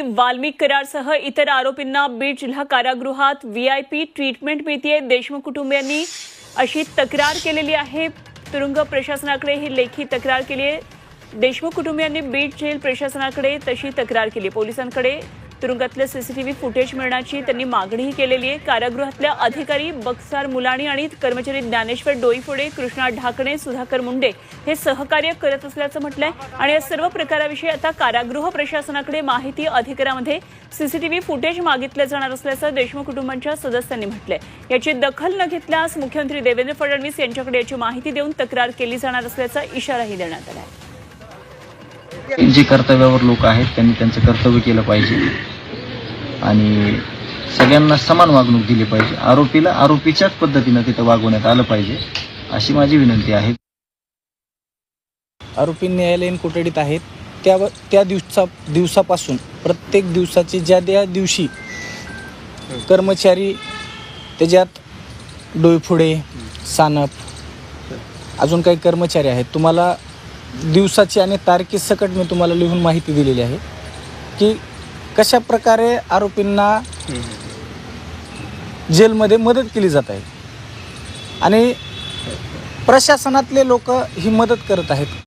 वाल्मिक करारसह इतर आरोपींना बीड जिल्हा कारागृहात व्हीआयपी ट्रीटमेंट मिळतीये. देशमुख कुटुंबियांनी अशी तक्रार केलेली आहे. तुरुंग प्रशासनाकडे ही लेखी तक्रार केली आहे देशमुख कुटुंबियांनी बीड जेल प्रशासनाकडे तशी तक्रार केली. पोलिसांकडे तुरुंगातलं सीसीटीव्ही फुटेज मिळण्याची त्यांनी मागणीही केलेली आहे. कारागृहातल्या अधिकारी बक्सार मुलाणी आणि कर्मचारी ज्ञानेश्वर डोईफोडे कृष्णा ढाकणे सुधाकर मुंडे हे सहकार्य करत असल्याचं म्हटलंय. आणि या सर्व प्रकाराविषयी आता कारागृह प्रशासनाकडे माहिती अधिकारामध्ये सीसीटीव्ही फुटेज मागितलं जाणार असल्याचं देशमुख कुटुंबांच्या सदस्यांनी म्हटलंय. याची दखल न घेतल्यास मुख्यमंत्री देवेंद्र फडणवीस यांच्याकडे याची माहिती देऊन तक्रार केली जाणार असल्याचा इशाराही देण्यात आला आहे. जे कर्तव्यावर लोक आहेत त्यांनी त्यांचं कर्तव्य केलं पाहिजे. आणि सगळ्यांना समान वागणूक दिली पाहिजे. आरोपीला आरोपीच्याच पद्धतीनं तिथं वागवण्यात आलं पाहिजे अशी माझी विनंती आहे. आरोपी न्यायालयीन कोठडीत आहेत त्या त्या दिवसा दिवसापासून प्रत्येक दिवसाची ज्या त्या दिवशी कर्मचारी त्याच्यात डोईफुडे सानप अजून काही कर्मचारी आहेत. तुम्हाला दिवसाची आणि तारखेसकट मी तुम्हाला लिहून माहिती दिलेली आहे की कशा प्रकारे आरोपींना जेलमध्ये मदत केली जात आहे. आणि प्रशासनातले लोक ही मदत करत आहेत.